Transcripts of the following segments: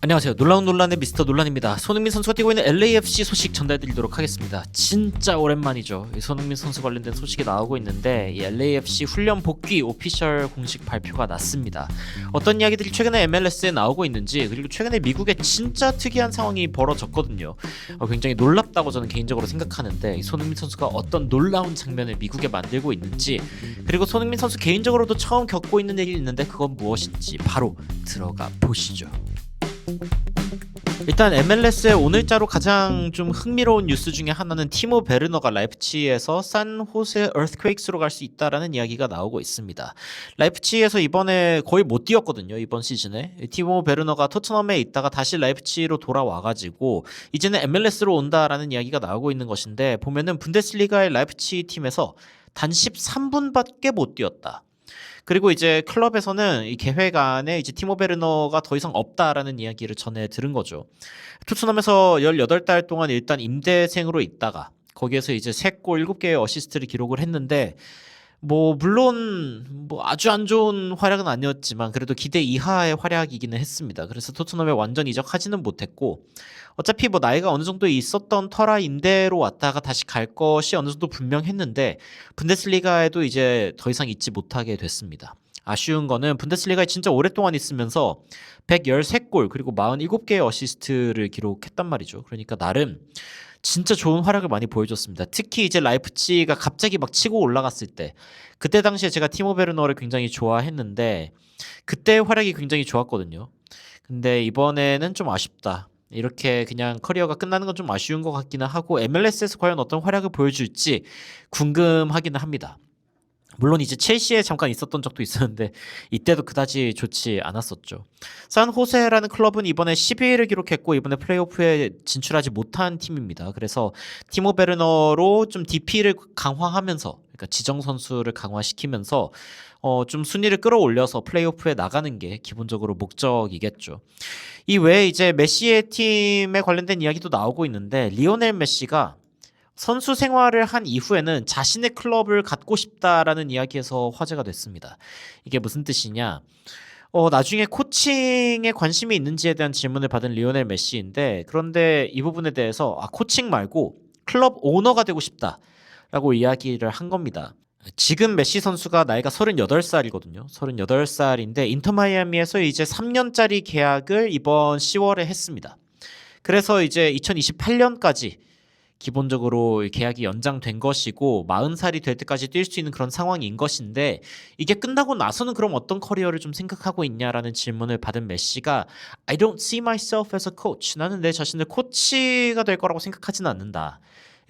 안녕하세요. 놀라운 논란의 미스터 논란입니다. 손흥민 선수가 뛰고 있는 LAFC 소식 전달드리도록 하겠습니다. 진짜 오랜만이죠. 이 손흥민 선수 관련된 소식이 나오고 있는데 이 LAFC 훈련 복귀 오피셜 공식 발표가 났습니다. 어떤 이야기들이 최근에 MLS에 나오고 있는지 그리고 최근에 미국에 진짜 특이한 상황이 벌어졌거든요. 어, 굉장히 놀랍다고 저는 개인적으로 생각하는데 이 손흥민 선수가 어떤 놀라운 장면을 미국에 만들고 있는지 그리고 손흥민 선수 개인적으로도 처음 겪고 있는 일이 있는데 그건 무엇인지 바로 들어가 보시죠. 일단 MLS의 오늘자로 가장 좀 흥미로운 뉴스 중에 하나는 티모 베르너가 라이프치히에서 산호세 어스퀘이크스로 갈 수 있다라는 이야기가 나오고 있습니다. 라이프치히에서 이번에 거의 못 뛰었거든요. 이번 시즌에 티모 베르너가 토트넘에 있다가 다시 라이프치히로 돌아와가지고 이제는 MLS로 온다라는 이야기가 나오고 있는 것인데 보면은 분데스리가의 라이프치히 팀에서 단 13분밖에 못 뛰었다. 그리고 이제 클럽에서는 이 계획 안에 이제 티모 베르너가 더 이상 없다라는 이야기를 전해 들은 거죠. 토트넘에서 18달 동안 일단 임대생으로 있다가 거기에서 이제 3골 7개의 어시스트를 기록을 했는데 뭐 물론 뭐 아주 안 좋은 활약은 아니었지만 그래도 기대 이하의 활약이기는 했습니다. 그래서 토트넘에 완전 이적하지는 못했고 어차피 뭐 나이가 어느 정도 있었던 터라 임대로 왔다가 다시 갈 것이 어느 정도 분명했는데 분데스리가에도 이제 더 이상 있지 못하게 됐습니다. 아쉬운 거는 분데스리가에 진짜 오랫동안 있으면서 113골 그리고 47개의 어시스트를 기록했단 말이죠. 그러니까 나름 진짜 좋은 활약을 많이 보여줬습니다. 특히 이제 라이프치가 갑자기 막 치고 올라갔을 때 그때 당시에 제가 티모 베르너를 굉장히 좋아했는데 그때 활약이 굉장히 좋았거든요. 근데 이번에는 좀 아쉽다. 이렇게 그냥 커리어가 끝나는 건 좀 아쉬운 것 같기는 하고 MLS에서 과연 어떤 활약을 보여줄지 궁금하기는 합니다. 물론 이제 첼시에 잠깐 있었던 적도 있었는데 이때도 그다지 좋지 않았었죠. 산 호세라는 클럽은 이번에 12위를 기록했고 이번에 플레이오프에 진출하지 못한 팀입니다. 그래서 티모 베르너로 좀 DP를 강화하면서 그러니까 지정 선수를 강화시키면서 어 좀 순위를 끌어올려서 플레이오프에 나가는 게 기본적으로 목적이겠죠. 이 외에 이제 메시의 팀에 관련된 이야기도 나오고 있는데 리오넬 메시가 선수 생활을 한 이후에는 자신의 클럽을 갖고 싶다라는 이야기에서 화제가 됐습니다. 이게 무슨 뜻이냐? 어, 나중에 코칭에 관심이 있는지에 대한 질문을 받은 리오넬 메시인데 그런데 이 부분에 대해서 아, 코칭 말고 클럽 오너가 되고 싶다라고 이야기를 한 겁니다. 지금 메시 선수가 나이가 38살이거든요. 38살인데 인터 마이애미에서 이제 3년짜리 계약을 이번 10월에 했습니다. 그래서 이제 2028년까지 기본적으로 계약이 연장된 것이고 40살이 될 때까지 뛸 수 있는 그런 상황인 것인데 이게 끝나고 나서는 그럼 어떤 커리어를 좀 생각하고 있냐라는 질문을 받은 메시가 I don't see myself as a coach. 나는 내 자신을 코치가 될 거라고 생각하지는 않는다.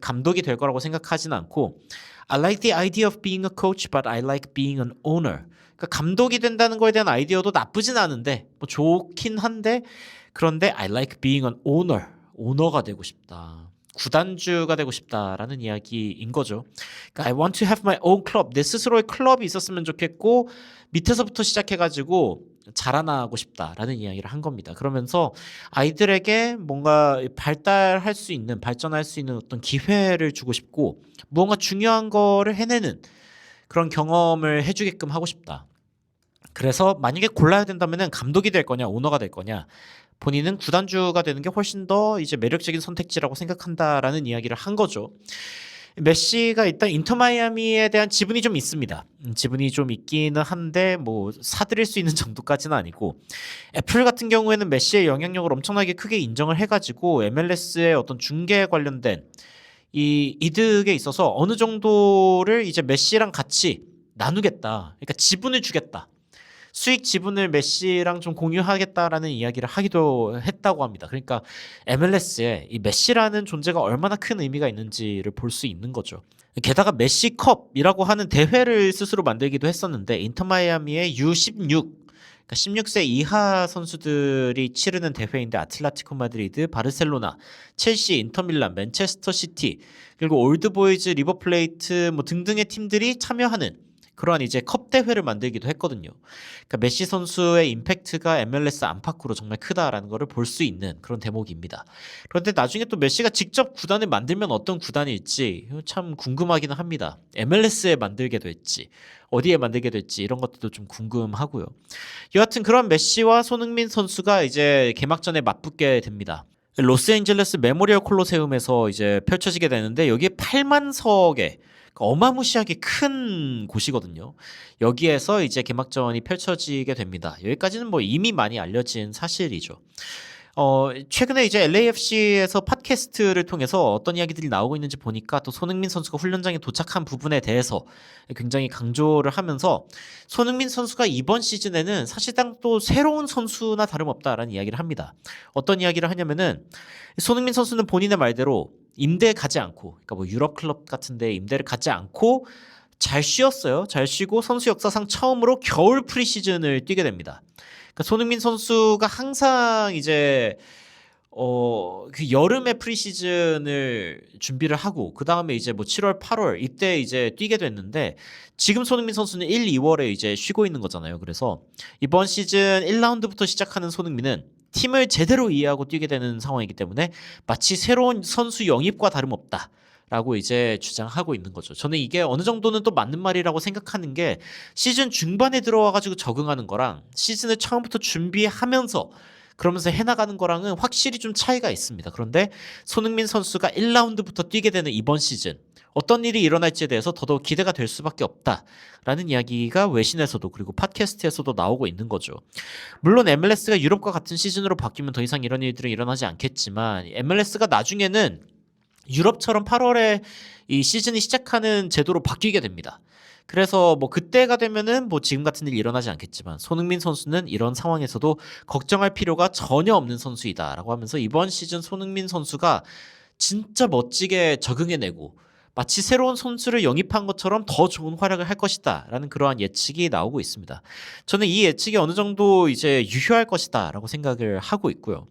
감독이 될 거라고 생각하지는 않고 I like the idea of being a coach but I like being an owner. 그러니까 감독이 된다는 거에 대한 아이디어도 나쁘진 않은데 뭐 좋긴 한데 그런데 I like being an owner. 오너가 되고 싶다. 구단주가 되고 싶다라는 이야기인 거죠. 그러니까 I want to have my own club. 내 스스로의 클럽이 있었으면 좋겠고 밑에서부터 시작해가지고 자라나고 싶다라는 이야기를 한 겁니다. 그러면서 아이들에게 뭔가 발달할 수 있는 발전할 수 있는 어떤 기회를 주고 싶고 무언가 중요한 거를 해내는 그런 경험을 해주게끔 하고 싶다. 그래서 만약에 골라야 된다면은 감독이 될 거냐 오너가 될 거냐 본인은 구단주가 되는 게 훨씬 더 이제 매력적인 선택지라고 생각한다라는 이야기를 한 거죠. 메시가 일단 인터 마이애미에 대한 지분이 좀 있습니다. 음, 지분이 좀 있기는 한데 뭐 사들일 수 있는 정도까지는 아니고 애플 같은 경우에는 메시의 영향력을 엄청나게 크게 인정을 해가지고 MLS의 어떤 중계 관련된 이 이득에 있어서 어느 정도를 이제 메시랑 같이 나누겠다. 그러니까 지분을 주겠다. 수익 지분을 메시랑 좀 공유하겠다라는 이야기를 하기도 했다고 합니다. 그러니까 MLS에 이 메시라는 존재가 얼마나 큰 의미가 있는지를 볼 수 있는 거죠. 게다가 메시컵이라고 하는 대회를 스스로 만들기도 했었는데 인터 마이애미의 U16 그러니까 16세 이하 선수들이 치르는 대회인데 아틀레티코 마드리드, 바르셀로나, 첼시, 인터밀란, 맨체스터 시티 그리고 올드보이즈, 리버플레이트 뭐 등등의 팀들이 참여하는 그러한 이제 컵 대회를 만들기도 했거든요. 그러니까 메시 선수의 임팩트가 MLS 안팎으로 정말 크다라는 것을 볼 수 있는 그런 대목입니다. 그런데 나중에 또 메시가 직접 구단을 만들면 어떤 구단일지 참 궁금하기는 합니다. MLS에 만들게 될지 어디에 만들게 될지 이런 것들도 좀 궁금하고요. 여하튼 그런 메시와 손흥민 선수가 이제 개막전에 맞붙게 됩니다. 로스앤젤레스 메모리얼 콜로세움에서 이제 펼쳐지게 되는데 여기에 8만 석의 어마무시하게 큰 곳이거든요. 여기에서 이제 개막전이 펼쳐지게 됩니다. 여기까지는 뭐 이미 많이 알려진 사실이죠. 어, 최근에 이제 LAFC에서 팟캐스트를 통해서 어떤 이야기들이 나오고 있는지 보니까 또 손흥민 선수가 훈련장에 도착한 부분에 대해서 굉장히 강조를 하면서 손흥민 선수가 이번 시즌에는 사실상 또 새로운 선수나 다름없다라는 이야기를 합니다. 어떤 이야기를 하냐면은 손흥민 선수는 본인의 말대로 임대 가지 않고 그러니까 뭐 유럽 클럽 같은데 임대를 가지 않고 잘 쉬었어요. 잘 쉬고 선수 역사상 처음으로 겨울 프리시즌을 뛰게 됩니다. 그러니까 손흥민 선수가 항상 이제 어, 그 여름에 프리시즌을 준비를 하고 그 다음에 이제 뭐 7월, 8월 이때 이제 뛰게 됐는데 지금 손흥민 선수는 1, 2월에 이제 쉬고 있는 거잖아요. 그래서 이번 시즌 1라운드부터 시작하는 손흥민은 팀을 제대로 이해하고 뛰게 되는 상황이기 때문에 마치 새로운 선수 영입과 다름없다. 라고 이제 주장하고 있는 거죠. 저는 이게 어느 정도는 또 맞는 말이라고 생각하는 게 시즌 중반에 들어와 가지고 적응하는 거랑 시즌을 처음부터 준비하면서 그러면서 해나가는 거랑은 확실히 좀 차이가 있습니다. 그런데 손흥민 선수가 1라운드부터 뛰게 되는 이번 시즌 어떤 일이 일어날지에 대해서 더더욱 기대가 될 수밖에 없다라는 이야기가 외신에서도 그리고 팟캐스트에서도 나오고 있는 거죠. 물론 MLS가 유럽과 같은 시즌으로 바뀌면 더 이상 이런 일들은 일어나지 않겠지만 MLS가 나중에는 유럽처럼 8월에 이 시즌이 시작하는 제도로 바뀌게 됩니다. 그래서 뭐 그때가 되면은 뭐 지금 같은 일이 일어나지 않겠지만 손흥민 선수는 이런 상황에서도 걱정할 필요가 전혀 없는 선수이다라고 하면서 이번 시즌 손흥민 선수가 진짜 멋지게 적응해내고 마치 새로운 선수를 영입한 것처럼 더 좋은 활약을 할 것이다 라는 그러한 예측이 나오고 있습니다. 저는 이 예측이 어느 정도 이제 유효할 것이다 라고 생각을 하고 있고요.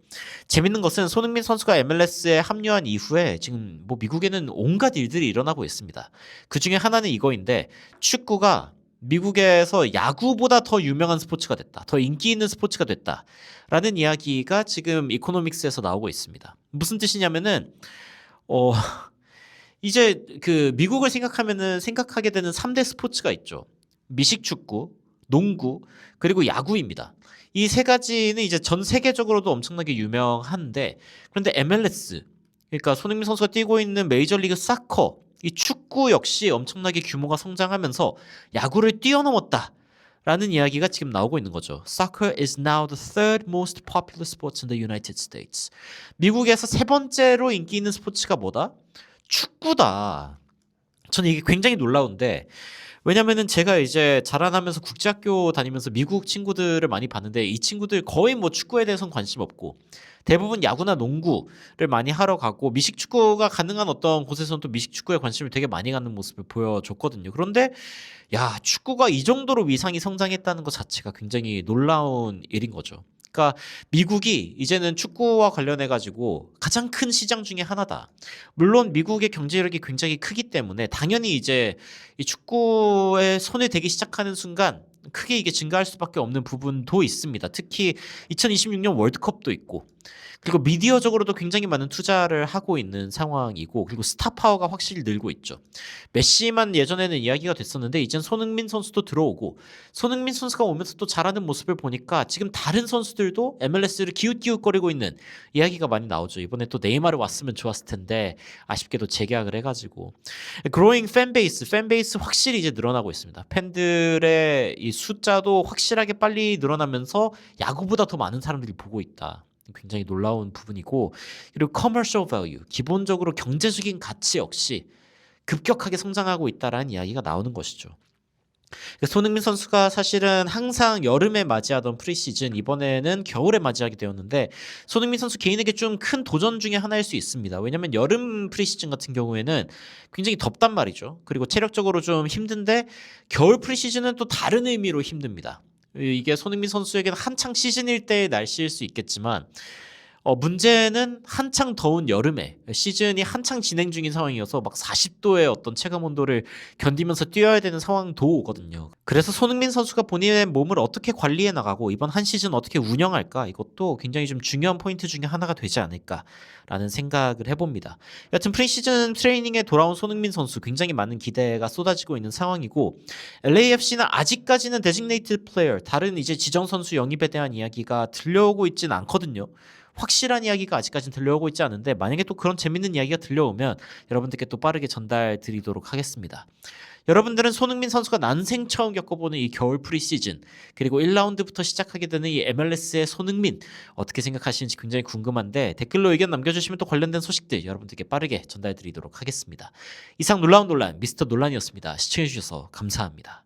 재밌는 것은 손흥민 선수가 MLS에 합류한 이후에 지금 뭐 미국에는 온갖 일들이 일어나고 있습니다. 그 중에 하나는 이거인데 축구가 미국에서 야구보다 더 유명한 스포츠가 됐다. 더 인기 있는 스포츠가 됐다. 라는 이야기가 지금 이코노믹스에서 나오고 있습니다. 무슨 뜻이냐면은, 어, 이제 그 미국을 생각하면은 생각하게 되는 3대 스포츠가 있죠. 미식 축구, 농구, 그리고 야구입니다. 이 세 가지는 이제 전 세계적으로도 엄청나게 유명한데 그런데 MLS 그러니까 손흥민 선수가 뛰고 있는 메이저리그 사커 이 축구 역시 엄청나게 규모가 성장하면서 야구를 뛰어넘었다. 라는 이야기가 지금 나오고 있는 거죠. Soccer is now the third most popular sport in the United States. 미국에서 세 번째로 인기 있는 스포츠가 뭐다? 축구다. 저는 이게 굉장히 놀라운데 왜냐면은 제가 이제 자라나면서 국제학교 다니면서 미국 친구들을 많이 봤는데 이 친구들 거의 뭐 축구에 대해서는 관심 없고 대부분 야구나 농구를 많이 하러 가고 미식 축구가 가능한 어떤 곳에서는 또 미식 축구에 관심을 되게 많이 갖는 모습을 보여줬거든요. 그런데 야 축구가 이 정도로 위상이 성장했다는 것 자체가 굉장히 놀라운 일인 거죠. 그러니까 미국이 이제는 축구와 관련해 가지고 가장 큰 시장 중에 하나다. 물론 미국의 경제력이 굉장히 크기 때문에 당연히 이제 이 축구에 손을 대기 시작하는 순간 크게 이게 증가할 수밖에 없는 부분도 있습니다. 특히 2026년 월드컵도 있고 그리고 미디어적으로도 굉장히 많은 투자를 하고 있는 상황이고 그리고 스타 파워가 확실히 늘고 있죠. 메시만 예전에는 이야기가 됐었는데 이젠 손흥민 선수도 들어오고 손흥민 선수가 오면서 또 잘하는 모습을 보니까 지금 다른 선수들도 MLS를 기웃기웃거리고 있는 이야기가 많이 나오죠. 이번에 또 네이마르 왔으면 좋았을 텐데 아쉽게도 재계약을 해가지고 그로잉 팬베이스 팬베이스 확실히 이제 늘어나고 있습니다. 팬들의 이 숫자도 확실하게 빨리 늘어나면서 야구보다 더 많은 사람들이 보고 있다. 굉장히 놀라운 부분이고 그리고 commercial value 기본적으로 경제적인 가치 역시 급격하게 성장하고 있다라는 이야기가 나오는 것이죠. 그러니까 손흥민 선수가 사실은 항상 여름에 맞이하던 프리시즌 이번에는 겨울에 맞이하게 되었는데 손흥민 선수 개인에게 좀 큰 도전 중에 하나일 수 있습니다. 왜냐하면 여름 프리시즌 같은 경우에는 굉장히 덥단 말이죠. 그리고 체력적으로 좀 힘든데 겨울 프리시즌은 또 다른 의미로 힘듭니다. 이게 손흥민 선수에게는 한창 시즌일 때의 날씨일 수 있겠지만 어, 문제는 한창 더운 여름에 시즌이 한창 진행 중인 상황이어서 막 40도의 어떤 체감 온도를 견디면서 뛰어야 되는 상황도 오거든요. 그래서 손흥민 선수가 본인의 몸을 어떻게 관리해 나가고 이번 한 시즌 어떻게 운영할까 이것도 굉장히 좀 중요한 포인트 중에 하나가 되지 않을까라는 생각을 해봅니다. 여튼 프리시즌 트레이닝에 돌아온 손흥민 선수 굉장히 많은 기대가 쏟아지고 있는 상황이고 LAFC는 아직까지는 데signated player 다른 이제 지정 선수 영입에 대한 이야기가 들려오고 있진 않거든요. 확실한 이야기가 아직까지는 들려오고 있지 않은데 만약에 또 그런 재밌는 이야기가 들려오면 여러분들께 또 빠르게 전달 드리도록 하겠습니다. 여러분들은 손흥민 선수가 난생 처음 겪어보는 이 겨울 프리시즌 그리고 1라운드부터 시작하게 되는 이 MLS의 손흥민 어떻게 생각하시는지 굉장히 궁금한데 댓글로 의견 남겨주시면 또 관련된 소식들 여러분들께 빠르게 전달 드리도록 하겠습니다. 이상 놀라운 논란 미스터 논란이었습니다. 시청해주셔서 감사합니다.